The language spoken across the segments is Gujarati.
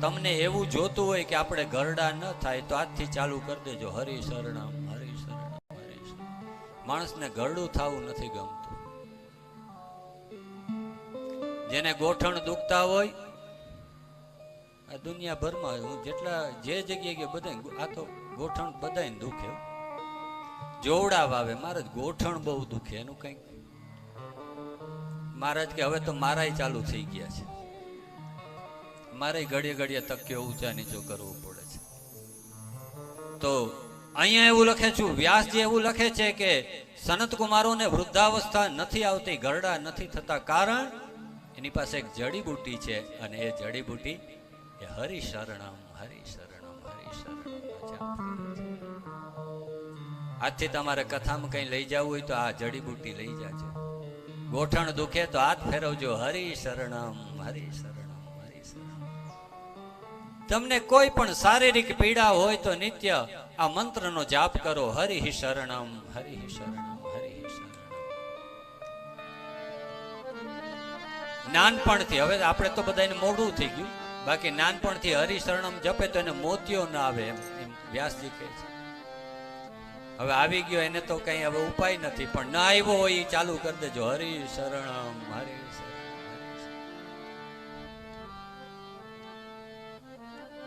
તમને એવું જોતું હોય કે આપણે ગરડા ન થાય, તો આજથી ચાલુ કરી દેજો. હરિ શરણમ, હરિ માણસને ગરડું થવું નથી ગમતું. જેને ગોઠણ દુખતા હોય, આ દુનિયાભરમાં હું જેટલા, જે જગ્યાએ કે બધા આ તો ગોઠણ બધાને દુખે. જોવડા વાવે. મારે ગોઠણ બહુ દુખે. એનું કંઈક મહારાજ કે હવે તો મારાય ચાલુ થઈ ગયા છે. મારે ઘડીએ ઘડીએ તક્યો ઊંચા નીચો કરવો પડે છે. તો અહીંયા એવું લખે છું, વ્યાસજી એવું લખે છે કે સનત કુમારોને વૃદ્ધાવસ્થા નથી આવતી, ગરડા નથી થતા. કારણ એની પાસે એક જડીબુટી છે અને એ જડીબુટી એ હરિશરણમ હરિશરણમ હરિશરણમ આજથી તમારે કથામાં કઈ લઈ જવું હોય તો આ જડીબુટી લઈ જાજો. ગોઠણ દુખે તો હાથ ફેરવજો હરિ શરણમ હરિ શરણમ હરિ શરણમ તમને કોઈ પણ શારીરિક પીડા હોય તો નિત્ય આ મંત્રનો જાપ કરો. હરિ શરણમ હરિ શરણમ હરિ શરણમ. નાનપણથી, હવે આપણે તો બધાને મોડું થઈ ગયું. બાકી નાનપણથી હરિ શરણમ જપે તો એને મોતિયો ના આવે એમ એમ વ્યાસજી કહે છે. હવે આવી ગયો એને તો કઈ હવે ઉપાય નથી, પણ ના આવ્યો હોય એ ચાલુ કરી દેજો. હરિ શરણમ, હરિ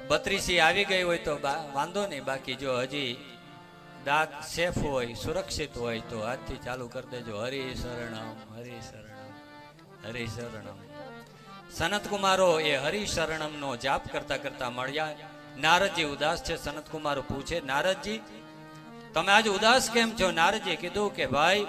બત્રીસી આવી ગઈ હોય તો વાંધો નહીં. બાકી જો હજી દાંત સેફ હોય, સુરક્ષિત હોય તો આજથી ચાલુ કરી દેજો. હરિ શરણમ હરિ શરણમ એ હરિ શરણમ જાપ કરતા કરતા મળ્યા. નારદજી ઉદાસ છે. સનત કુમારો પૂછે, નારદજી, તમે આજ ઉદાસ કેમ છો? નારદજી કીધું કે, ભાઈ,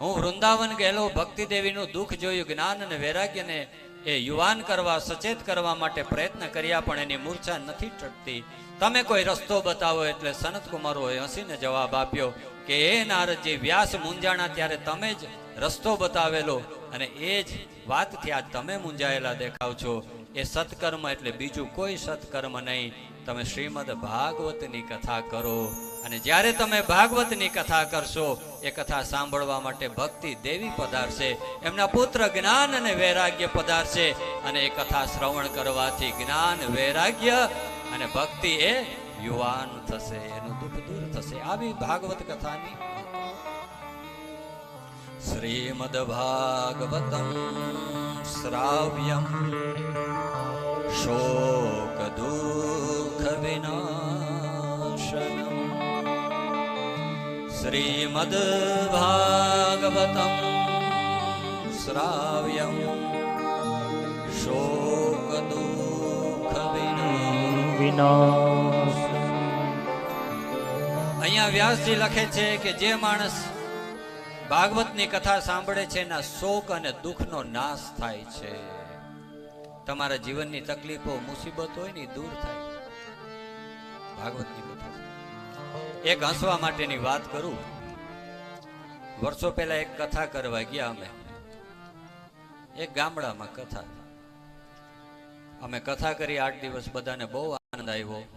હું વૃંદાવન ગયેલો ભક્તિ દેવીનું દુઃખ જોયું, જ્ઞાન અને વૈરાગ્યને એ યુવાન કરવા, સચેત કરવા માટે પ્રયત્ન કર્યા, પણ એની મૂર્છા નથી ટટતી. તમે કોઈ રસ્તો બતાવો એટલે સનત કુમારોએ હસીને જવાબ આપ્યો કે એ નારદજી, વ્યાસ મૂંઝાણા ત્યારે તમે જ રસ્તો બતાવેલો અને એ જ વાતથી આજ તમે મૂંઝાયેલા દેખાવ છો. એ સત્કર્મ એટલે બીજું કોઈ સત્કર્મ નહીં. તમે શ્રીમદ ભાગવતની કથા કરો. અને જ્યારે તમે ભાગવતની કથા કરશો, એ કથા સાંભળવા માટે ભક્તિ દેવી પધારશે, એમના પુત્ર જ્ઞાન અને વૈરાગ્ય પધારશે, અને એ કથા શ્રવણ કરવાથી જ્ઞાન, વૈરાગ્ય અને ભક્તિ એ યુવાન થશે, એનું દુઃખ દૂર થશે. આવી ભાગવત કથાની શ્રીમદ ભાગવતમ શ્રાવ્યમ. શોક દુઃખ વિનાશનમ શ્રીમદ ભાગવતમ શ્રાવ્યમ શોક દુઃખ વિનાશ અહીંયા વ્યાસજી લખે છે કે જે માણસ ભાગવતની કથા સાંભળે છે એના શોક અને દુઃખનો નાશ થાય છે. તમારા જીવનની તકલીફો, મુસીબત હોય ને દૂર થાય. ભાગવતની કથા. એક હસવા માટેની વાત કરું. વર્ષો પહેલા એક કથા કરવા ગયા અમે. એક ગામડામાં કથા. અમે કથા કરી આઠ દિવસ બધાને બહુ આનંદ આવ્યો.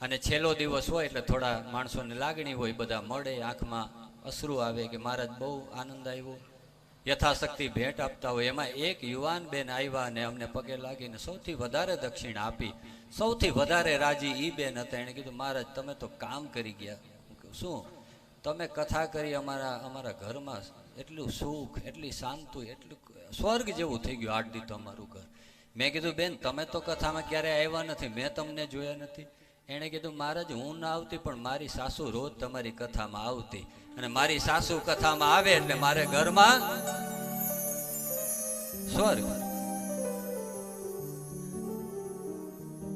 અને છેલ્લો દિવસ હોય એટલે થોડા માણસોને લાગણી હોય, બધા મળે, આંખમાં અશ્રુ આવે કે, મહારાજ, બહુ આનંદ આવ્યો. યથાશક્તિ ભેટ આપતા હોય. એમાં એક યુવાન બેન આવ્યા અને અમને પગે લાગીને સૌથી વધારે દક્ષિણ આપી. સૌથી વધારે રાજી ઈ બેન હતા. એણે કીધું, મહારાજ, તમે તો કામ કરી ગયા. શું? તમે કથા કરી અમારા અમારા ઘરમાં એટલું સુખ, એટલી શાંતિ, એટલું સ્વર્ગ જેવું થઈ ગયું. આઠ દી અમારું ઘર. મેં કીધું, બેન, તમે તો કથામાં ક્યારે આવ્યા નથી. મેં તમને જોયા નથી. એણે કીધું મહારાજ હું ના આવતી, પણ મારી સાસુ રોજ તમારી કથામાં આવતી. અને મારી સાસુ કથામાં આવે એટલે મારે ઘરમાં સ્વર્ગ.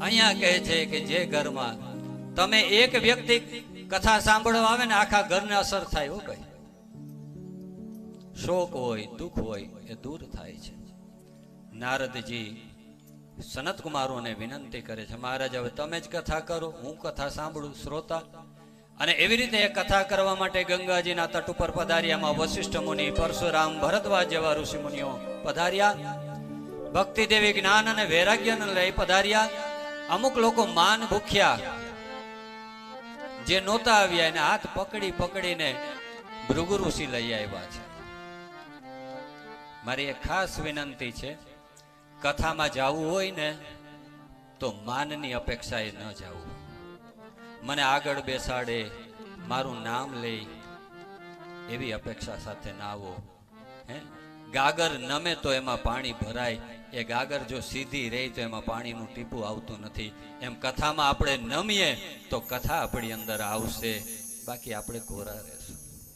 અહીંયા કહે છે કે જે ઘરમાં તમે એક વ્યક્તિ કથા સાંભળવા આવે ને આખા ઘરને અસર થાય હો ભાઈ. શોક હોય, દુઃખ હોય, એ દૂર થાય છે. નારદજી સનત કુમારોને વિનંતી કરે છે, મહારાજ, હવે તમે જ કથા કરો, હું કથા સાંભળું, શ્રોતા. અને એવી રીતે એ કથા કરવા માટે ગંગાજીના તટ ઉપર પધાર્યામાં વશિષ્ઠ મુનિ, પરશુરામ, ભરદ્વાજ જેવા ઋષિ મુનિઓ પધાર્યા. ભક્તિ દેવી જ્ઞાન અને વૈરાગ્યને લઈ પધાર્યા. અમુક લોકો માન ભૂખ્યા. જે નહોતા આવ્યા એને હાથ પકડી પકડીને ભૃગુ ઋષિ લઈ આવ્યા છે. મારી એક ખાસ વિનંતી છે કથામાં જવું હોય ને, તો માનની અપેક્ષાએ ન જાવું. મને આગળ બેસાડે, મારું નામ લે એવી અપેક્ષા સાથે ના આવો. હે? ગાગર નમે તો એમાં પાણી ભરાય. એ ગાગર જો સીધી રહી તો એમાં પાણીનું ટીપું આવતું નથી. એમ કથામાં આપણે નમીએ તો કથા આપણી અંદર આવશે. બાકી આપણે કોરા રહેશું.